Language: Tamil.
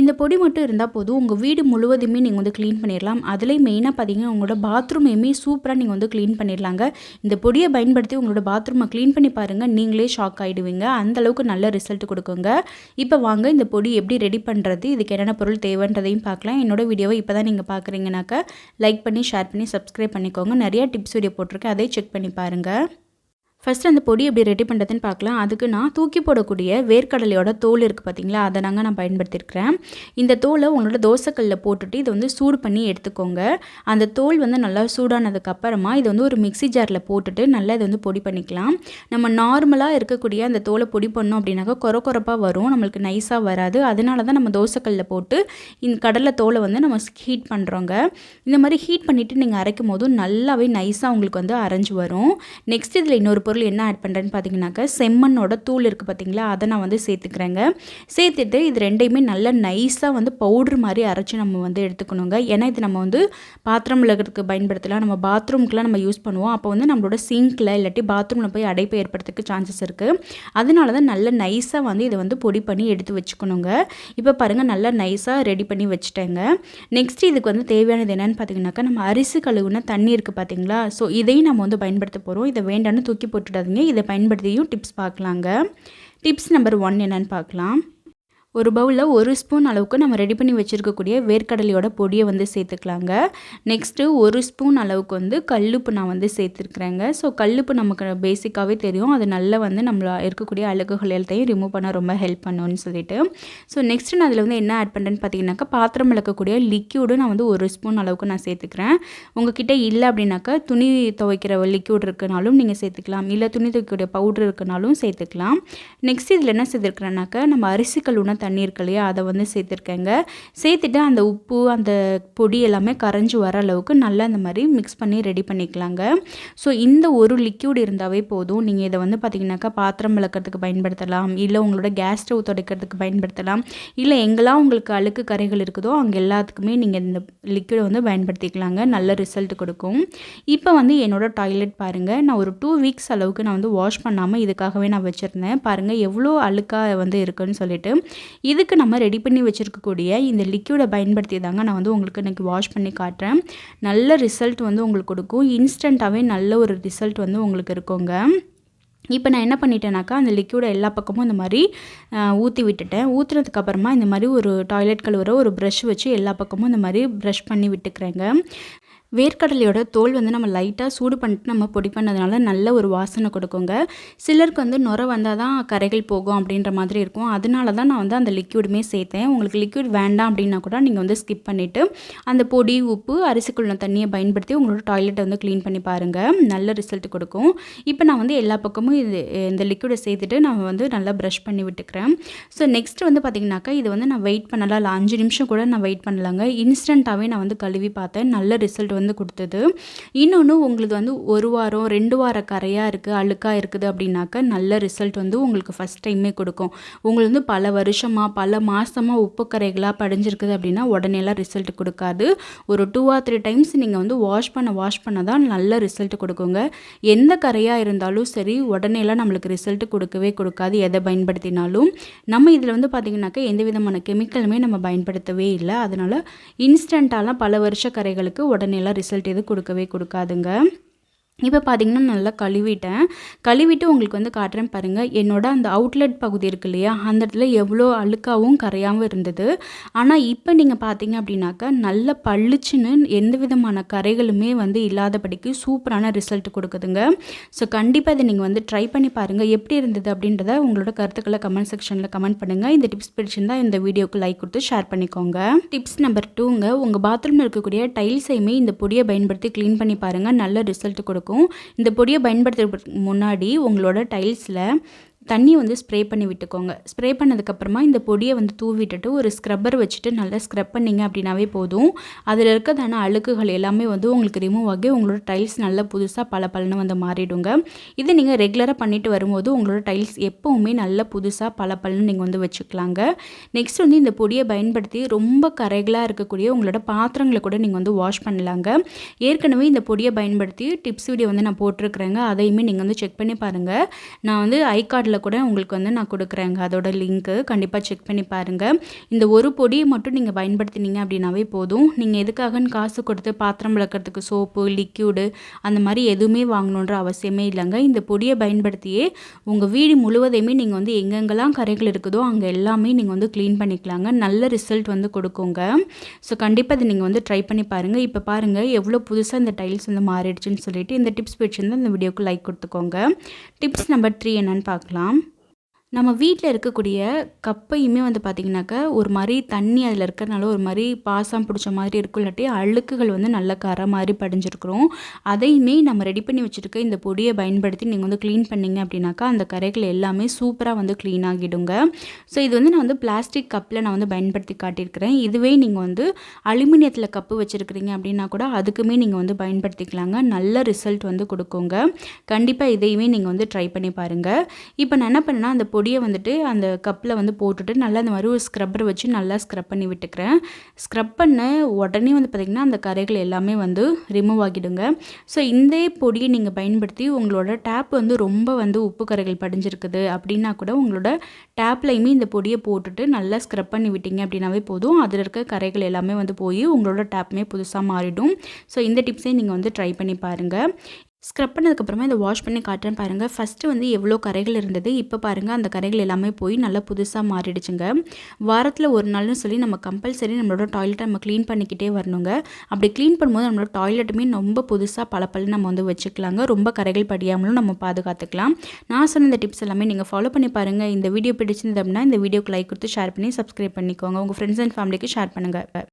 இந்த பொடி மட்டும் இருந்தால் போதும். உங்கள் வீடு முழுவதுமே நீங்கள் வந்து க்ளீன் பண்ணிடலாம் அதுலேயும் மெயினாக பார்த்தீங்கன்னா உங்களோட பாத்ரூமையுமே சூப்பராக நீங்கள் வந்து க்ளீன் பண்ணிடலாங்க இந்த பொடியை பயன்படுத்தி உங்களோட பாத்ரூமை க்ளீன் பண்ணி பாருங்கள் நீங்களே ஷாக் ஆகிடுவீங்க அந்தளவுக்கு நல்ல ரிசல்ட் கொடுக்குங்க. இப்போ வாங்க இந்த பொடி எப்படி ரெடி பண்ணுறது இதுக்கு என்னென்ன பொருள் தேவைன்றதையும் பார்க்கலாம் என்னோடய வீடியோவை இப்போ தான் நீங்கள் பார்க்குறீங்கனாக்கா லைக் பண்ணி ஷேர் பண்ணி சப்ஸ்கிரைப் பண்ணிக்கோங்க. நிறையா டிப்ஸ் வீடியோ போட்டிருக்கேன். அதை செக் பண்ணி பாருங்கள் ஃபஸ்ட்டு அந்த பொடி எப்படி ரெடி பண்ணுறதுன்னு பார்க்கலாம். அதுக்கு நான் தூக்கி போடக்கூடிய வேர்க்கடலையோட தோல் இருக்குது பார்த்தீங்களா அதை நாங்கள் நான் பயன்படுத்தியிருக்கிறேன் இந்த தோலை உங்களோட தோசைக்கல்லில் போட்டுட்டு இதை வந்து சூடு பண்ணி எடுத்துக்கோங்க. அந்த தோல் வந்து நல்லா சூடானதுக்கப்புறமா இதை வந்து ஒரு மிக்சி ஜாரில் போட்டுட்டு நல்லா இதை வந்து பொடி பண்ணிக்கலாம். நம்ம நார்மலாக இருக்கக்கூடிய அந்த தோலை பொடி பண்ணோம் அப்படின்னாக்கா குறை குறப்பாக வரும். நம்மளுக்கு நைஸாக வராது. அதனால தான் நம்ம தோசைக்கல்லில் போட்டு இந்த கடலை தோலை வந்து நம்ம ஹீட் பண்ணுறோங்க இந்த மாதிரி ஹீட் பண்ணிவிட்டு நீங்கள் அரைக்கும் போதும் நல்லாவே நைஸாக உங்களுக்கு வந்து அரைஞ்சு வரும். நெக்ஸ்ட் இதில் இன்னொரு பொருள் என்ன ஆட் பண்ணுறேன்னு பார்த்தீங்கன்னாக்கா செம்மண்ணோட தூள் இருக்குது பார்த்தீங்களா அதை நான் வந்து சேர்த்துக்கிறேங்க. சேர்த்துட்டு இது ரெண்டையுமே நல்லா நைஸாக வந்து பவுட்ரு மாதிரி அரைச்சி நம்ம வந்து எடுத்துக்கணுங்க. ஏன்னா இது நம்ம வந்து பாத்திரம் விளக்கிறதுக்கு பயன்படுத்தலாம். நம்ம பாத்ரூம்க்குலாம் நம்ம யூஸ் பண்ணுவோம். அப்போ வந்து நம்மளோட சிங்கில் இல்லாட்டி பாத்ரூமில் போய் அடைப்பு ஏற்படுறதுக்கு சான்சஸ் இருக்குது அதனால தான் நல்ல நைஸாக வந்து இதை வந்து பொடி பண்ணி எடுத்து வச்சுக்கணுங்க. இப்போ பாருங்கள் நல்லா நைஸாக ரெடி பண்ணி வச்சுட்டேங்க. நெக்ஸ்ட் இதுக்கு வந்து தேவையானது என்னென்னு பார்த்தீங்கன்னாக்கா நம்ம அரிசி கழுவுன தண்ணி இருக்குது பார்த்தீங்களா ஸோ இதையும் நம்ம வந்து பயன்படுத்த போகிறோம் இதை வேண்டாம்னு தூக்கி போட்டு போட்டுடாதீங்க. இதை பயன்படுத்தியும் டிப்ஸ் பார்க்கலாங்க. டிப்ஸ் நம்பர் ஒன் என்னென்னு பார்க்கலாம். ஒரு பவுலில் ஒரு ஸ்பூன் அளவுக்கு நம்ம ரெடி பண்ணி வச்சுருக்கக்கூடிய வேர்க்கடலையோட பொடியை வந்து சேர்த்துக்கலாங்க. நெக்ஸ்ட்டு ஒரு ஸ்பூன் அளவுக்கு வந்து கல்லுப்பு நான் வந்து சேர்த்துருக்குறேங்க. ஸோ கல்லுப்பு நமக்கு பேசிக்காகவே தெரியும். அது நல்லா வந்து நம்மள இருக்கக்கூடிய அழுகுகள் எல்லாத்தையும் ரிமூவ் பண்ண ரொம்ப ஹெல்ப் பண்ணுன்னு சொல்லிட்டு. ஸோ நெக்ஸ்ட்டு நான் அதில் வந்து என்ன ஆட் பண்ணுறேன்னு பார்த்தீங்கன்னாக்கா பாத்திரம் விளக்கக்கூடிய லிக்யூடு நான் வந்து ஒரு ஸ்பூன் அளவுக்கு நான் சேர்த்துக்கிறேன். உங்ககிட்ட இல்லை அப்படின்னாக்கா துணி துவைக்கிற லிக்யூட் இருக்குனாலும் நீங்கள் சேர்த்துக்கலாம். இல்லை துணி துவைக்கக்கூடிய பவுட்ரு இருக்குனாலும் சேர்த்துக்கலாம். நெக்ஸ்ட் இதில் என்ன சேர்த்துருக்குறேன்னாக்கா நம்ம அரிசிக்கல் உணவு தண்ணி இருக்கு இல்லையா அதை வந்து சேர்த்துருக்கேங்க. சேர்த்துட்டு அந்த உப்பு அந்த பொடி எல்லாமே கரைஞ்சி வர அளவுக்கு நல்லா இந்த மாதிரி மிக்ஸ் பண்ணி ரெடி பண்ணிக்கலாங்க. ஸோ இந்த ஒரு லிக்யூட் இருந்தாவே போதும். நீங்கள் இதை வந்து பார்த்திங்கனாக்கா பாத்திரம் விளக்கிறதுக்கு பயன்படுத்தலாம். இல்லை உங்களோட கேஸ் ஸ்டவ் துடைக்கிறதுக்கு பயன்படுத்தலாம். இல்லை எங்கெல்லாம் உங்களுக்கு அழுக்கு கரைகள் இருக்குதோ அங்கே எல்லாத்துக்குமே நீங்கள் இந்த லிக்யூடை வந்து பயன்படுத்திக்கலாங்க. நல்ல ரிசல்ட் கொடுக்கும். இப்போ வந்து என்னோடய டாய்லெட் பாருங்கள் நான் ஒரு டூ வீக்ஸ் அளவுக்கு நான் வந்து வாஷ் பண்ணாமல் இதுக்காகவே நான் வச்சுருந்தேன். பாருங்கள் எவ்வளோ அழுக்காக வந்து இருக்குன்னு சொல்லிட்டு. இதுக்கு நம்ம ரெடி பண்ணி வச்சுருக்கக்கூடிய இந்த லிக்யூடை பயன்படுத்தி தாங்க நான் வந்து உங்களுக்கு இன்றைக்கி வாஷ் பண்ணி காட்டுறேன். நல்ல ரிசல்ட் வந்து உங்களுக்கு கொடுக்கும். இன்ஸ்டண்ட்டாகவே நல்ல ஒரு ரிசல்ட் வந்து உங்களுக்கு இருக்குங்க. இப்போ நான் என்ன பண்ணிட்டேனாக்கா அந்த லிக்யூடை எல்லா பக்கமும் இந்த மாதிரி ஊற்றி விட்டுட்டேன். ஊற்றுனதுக்கப்புறமா இந்த மாதிரி ஒரு டாய்லெட் கழுவுற ஒரு ப்ரஷ் வச்சு எல்லா பக்கமும் இந்த மாதிரி ப்ரஷ் பண்ணி விட்டுக்கிறேங்க. வேர்க்கடலையோட தோல் வந்து நம்ம லைட்டாக சூடு பண்ணிட்டு நம்ம பொடி பண்ணதுனால நல்ல ஒரு வாசனை கொடுக்குங்க. சிலருக்கு வந்து நுர வந்தால் தான் கரைகள் போகும் அப்படின்ற மாதிரி இருக்கும். அதனால தான் நான் வந்து அந்த லிக்யூடுமே சேர்த்தேன். உங்களுக்கு லிக்யூட் வேண்டாம் அப்படின்னா கூட நீங்கள் வந்து ஸ்கிப் பண்ணிவிட்டு அந்த பொடி உப்பு அரிசிக்குள்ள தண்ணியை பயன்படுத்தி உங்களோட டாய்லெட்டை வந்து க்ளீன் பண்ணி பாருங்கள் நல்ல ரிசல்ட் கொடுக்கும். இப்போ நான் வந்து எல்லா பக்கமும் இது இந்த லிக்யூடை சேர்த்துட்டு நான் வந்து நல்லா ப்ரஷ் பண்ணி விட்டுக்கிறேன். ஸோ நெக்ஸ்ட் வந்து பார்த்திங்கனாக்கா இது வந்து நான் வெயிட் பண்ணலாம். இல்லை அஞ்சு நிமிஷம் கூட நான் வெயிட் பண்ணலாங்க. இன்ஸ்டண்ட்டாகவே நான் வந்து கழுவி பார்த்தேன். நல்ல ரிசல்ட் வந்து வந்து கொடுத்தது. இன்னொன்று உங்களுக்கு வந்து ஒரு வாரம் ரெண்டு வார கரையாக இருக்குது அழுக்காக இருக்குது அப்படின்னாக்கா நல்ல ரிசல்ட் வந்து உங்களுக்கு ஃபஸ்ட் டைமே கொடுக்கும். உங்களுக்கு வந்து பல வருஷமாக பல மாதமாக உப்பு கரைகளாக படிஞ்சிருக்குது அப்படின்னா உடனேலாம் ரிசல்ட் கொடுக்காது. ஒரு டூ ஆர் த்ரீ டைம்ஸ் நீங்கள் வந்து வாஷ் பண்ண வாஷ் பண்ண தான் நல்ல ரிசல்ட் கொடுக்குங்க. எந்த கரையாக இருந்தாலும் சரி உடனேலாம் நம்மளுக்கு ரிசல்ட் கொடுக்கவே கொடுக்காது எதை பயன்படுத்தினாலும். நம்ம இதில் வந்து பார்த்திங்கனாக்கா எந்த விதமான கெமிக்கலுமே நம்ம பயன்படுத்தவே இல்லை. அதனால் இன்ஸ்டண்ட்டாலாம் பல வருஷ கரைகளுக்கு உடனேலாம் ரிசல்ட் எதுவும் கொடுக்கவே கொடுக்காதுங்க. இப்போ பார்த்தீங்கன்னா நல்லா கழுவிட்டேன். கழுவிட்டு உங்களுக்கு வந்து காட்டுறேன் பாருங்கள் என்னோட அந்த அவுட்லெட் பகுதி இருக்கு இல்லையா? அந்த இடத்துல எவ்வளோ அழுக்காகவும் கரையாகவும் இருந்தது. ஆனால் இப்போ நீங்கள் பார்த்தீங்க அப்படின்னாக்கா நல்ல பளிச்சுன்னு எந்த விதமான கரைகளுமே வந்து இல்லாதபடிக்கு சூப்பரான ரிசல்ட் கொடுக்குதுங்க. ஸோ கண்டிப்பாக இதை நீங்கள் வந்து ட்ரை பண்ணி பாருங்கள் எப்படி இருந்தது அப்படின்றத உங்களோட கருத்துக்களை கமெண்ட் செக்ஷனில் கமெண்ட் பண்ணுங்கள் இந்த டிப்ஸ் பிடிச்சிருந்தா இந்த வீடியோக்கு லைக் கொடுத்து ஷேர் பண்ணிக்கோங்க. டிப்ஸ் நம்பர் டூங்க உங்கள் பாத்ரூமில் இருக்கக்கூடிய டைல்ஸையுமே இந்த பொடியை பயன்படுத்தி க்ளீன் பண்ணி பாருங்கள் நல்ல ரிசல்ட் கொடுக்கும். இருக்கும் இந்த பொடியை பயன்படுத்துறதுக்கு முன்னாடி உங்களோட டைல்ஸில் தண்ணி வந்து ஸ்ப்ரே பண்ணி விட்டுக்கோங்க. ஸ்ப்ரே பண்ணதுக்கப்புறமா இந்த பொடியை வந்து தூவிட்டுட்டு ஒரு ஸ்க்ரப்பர் வச்சுட்டு நல்லா ஸ்க்ரப் பண்ணிங்க அப்படின்னாவே போதும். அதில் இருக்கிறதான அழுக்குகள் எல்லாமே வந்து உங்களுக்கு ரிமூவ் ஆகி உங்களோட டைல்ஸ் நல்லா புதுசாக பல பலன்னு வந்து மாறிடுங்க. இதை நீங்கள் ரெகுலராக பண்ணிட்டு வரும்போது உங்களோட டைல்ஸ் எப்போவுமே நல்ல புதுசாக பல பலன்னு நீங்கள் வந்து வச்சுக்கலாங்க. நெக்ஸ்ட் வந்து இந்த பொடியை பயன்படுத்தி ரொம்ப கரைகளாக இருக்கக்கூடிய உங்களோட பாத்திரங்களை கூட நீங்கள் வந்து வாஷ் பண்ணலாங்க. ஏற்கனவே இந்த பொடியை பயன்படுத்தி டிப்ஸ் வீடியோ வந்து நான் போட்டிருக்கிறேங்க. அதையுமே நீங்கள் வந்து செக் பண்ணி பாருங்கள் நான் வந்து ஐ கார்டில் டிஸ்கிரிப்ஷனில் கூட உங்களுக்கு வந்து நான் கொடுக்குறேங்க. அதோட லிங்க்கு கண்டிப்பாக செக் பண்ணி பாருங்கள் இந்த ஒரு பொடியை மட்டும் நீங்கள் பயன்படுத்தினீங்க அப்படின்னாவே போதும். நீங்கள் எதுக்காகன்னு காசு கொடுத்து பாத்திரம் விளக்கிறதுக்கு சோப்பு லிக்யூடு அந்த மாதிரி எதுவுமே வாங்கணுன்ற அவசியமே இல்லைங்க. இந்த பொடியை பயன்படுத்தியே உங்கள் வீடு முழுவதையுமே நீங்கள் வந்து எங்கெங்கெல்லாம் கரைகள் இருக்குதோ அங்கே எல்லாமே நீங்கள் வந்து க்ளீன் பண்ணிக்கலாங்க. நல்ல ரிசல்ட் வந்து கொடுக்குங்க. ஸோ கண்டிப்பாக இதை நீங்கள் வந்து ட்ரை பண்ணி பாருங்கள் இப்போ பாருங்கள் எவ்வளோ புதுசாக இந்த டைல்ஸ் வந்து மாறிடுச்சுன்னு சொல்லிட்டு இந்த டிப்ஸ் பிடிச்சிருந்தா இந்த வீடியோக்கு லைக் கொடுத்துக்கோங்க. டிப்ஸ் நம்பர் த்ரீ என்னன்னு பார்க்கலாம். பார்க்கலாம் நம்ம வீட்டில் இருக்கக்கூடிய கப்பையுமே வந்து பார்த்திங்கனாக்கா ஒரு மாதிரி தண்ணி அதில் இருக்கிறனால ஒரு மாதிரி பாசம் பிடிச்ச மாதிரி இருக்கும். இல்லாட்டி அழுக்குகள் வந்து நல்ல கரை மாதிரி படிஞ்சிருக்கிறோம். அதையுமே நம்ம ரெடி பண்ணி வச்சுருக்க இந்த பொடியை பயன்படுத்தி நீங்கள் வந்து க்ளீன் பண்ணிங்க அப்படின்னாக்கா அந்த கரைகள் எல்லாமே சூப்பராக வந்து க்ளீன் ஆகிடுங்க. ஸோ இது வந்து நான் வந்து பிளாஸ்டிக் கப்பில் நான் வந்து பயன்படுத்தி காட்டியிருக்கிறேன். இதுவே நீங்கள் வந்து அலுமினியத்தில் கப்பு வச்சுருக்கிறீங்க அப்படின்னா கூட அதுக்குமே நீங்கள் வந்து பயன்படுத்திக்கலாங்க. நல்ல ரிசல்ட் வந்து கொடுக்குங்க. கண்டிப்பாக இதையுமே நீங்கள் வந்து ட்ரை பண்ணி பாருங்கள் இப்போ நான் என்ன பண்ணேன்னா அந்த பொடியை வந்துட்டு அந்த கப்பில் வந்து போட்டுட்டு நல்லா அந்த மாதிரி ஒரு ஸ்க்ரப்பர் வச்சு நல்லா ஸ்க்ரப் பண்ணி விட்டுக்கிறேன். ஸ்க்ரப் பண்ண உடனே வந்து பார்த்திங்கன்னா அந்த கரைகள் எல்லாமே வந்து ரிமூவ் ஆகிடுங்க. ஸோ இந்த பொடியை நீங்கள் பயன்படுத்தி உங்களோட டேப் வந்து ரொம்ப வந்து உப்பு கரைகள் படிஞ்சிருக்குது அப்படின்னா கூட உங்களோட டேப்லையுமே இந்த பொடியை போட்டுட்டு நல்லா ஸ்க்ரப் பண்ணி விட்டீங்க அப்படின்னாவே போதும். அதில் இருக்க கரைகள் எல்லாமே வந்து போய் உங்களோட டேப்புமே புதுசாக மாறிடும். ஸோ இந்த டிப்ஸையும் நீங்கள் வந்து ட்ரை பண்ணி பாருங்கள் ஸ்க்ரப் பண்ணதுக்கப்புறமா இதை வாஷ் பண்ணி காட்டுறேன் பாருங்கள் ஃபஸ்ட்டு வந்து எவ்வளோ கரைகள் இருந்தது இப்போ பாருங்கள் அந்த கரைகள் எல்லாமே போய் நல்லா புதுசாக மாறிடுச்சுங்க. வாரத்தில் ஒரு நாள்னு சொல்லி நம்ம கம்பல்சரி நம்மளோட டாய்லெட்டை நம்ம க்ளீன் பண்ணிக்கிட்டே வரணுங்க. அப்படி க்ளீன் பண்ணும்போது நம்மளோட டாய்லெட்டுமே ரொம்ப புதுசாக பல நம்ம வந்து வச்சுக்கலாங்க. ரொம்ப கரைகள் படியாமலும் நம்ம பாதுகாத்துக்கலாம். நான் சொன்ன இந்த டிப்ஸ் எல்லாமே நீங்கள் ஃபாலோ பண்ணி பாருங்கள் இந்த வீடியோ பிடிச்சிருந்தது அப்படின்னா இந்த வீடியோக்கு லைக் கொடுத்து ஷேர் பண்ணி சப்ஸ்கிரைப் பண்ணிக்கோங்க. உங்கள் ஃப்ரெண்ட்ஸ் அண்ட் ஃபேமிலிக்கு ஷேர் பண்ணுங்கள்